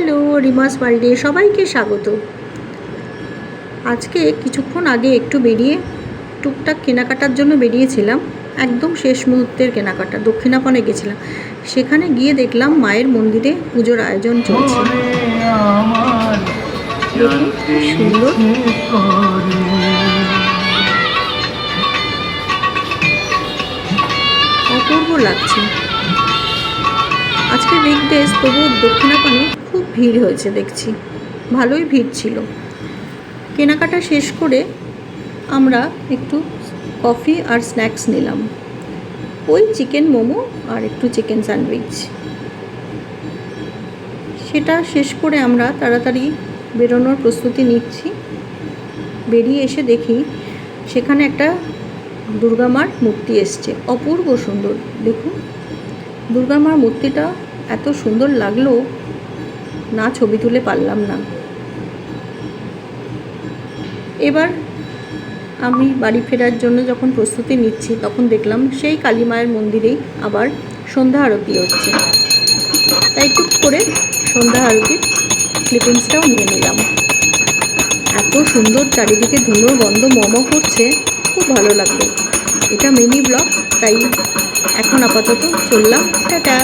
Hello, রিমাস ওয়ার্ল্ডে সবাইকে স্বাগত। আজকে কিছুক্ষণ আগে একটু বেরিয়ে টুকটাক কেনাকাটার জন্য বেরিয়েছিলাম, একদম শেষ মুহূর্তের কেনাকাটা, দক্ষিণাপনে গেছিলাম। সেখানে গিয়ে দেখলাম মায়ের মন্দিরে পুজোর আয়োজন চলছে। সুন্দর। অপূর্ব লাগছে। আজকে উইকডেজ তবু দক্ষিণাপানে ভিড় হয়েছে, দেখছি। ভালোই ভিড় ছিল। কেনাকাটা শেষ করে আমরা একটু কফি আর স্ন্যাক্স নিলাম। ওই চিকেন মোমো আর একটু চিকেন স্যান্ডউইচ। সেটা শেষ করে আমরা তাড়াতাড়ি বেরোনোর প্রস্তুতি নিচ্ছি। বেরিয়ে এসে দেখি সেখানে একটা দুর্গামার মূর্তি এসছে। অপূর্ব সুন্দর, দেখুন। দুর্গামার মূর্তিটা এত সুন্দর লাগল না ছবি তুলে পারলাম না। এবার আমি বাড়ি ফেরার জন্য যখন প্রস্তুতি নিচ্ছি, তখন দেখলাম সেই কালী মায়ের মন্দিরেই আবার সন্ধ্যা আরতি হচ্ছে। তাই টুক করে সন্ধ্যা আরতির ক্লিপিংসটাও নিয়ে নিলাম। এত সুন্দর চারিদিকে ধুলোর গন্ধ মম করছে, খুব ভালো লাগল। এটা মিনি ব্লগ তাই এখন আপাতত চললাম। টাটা!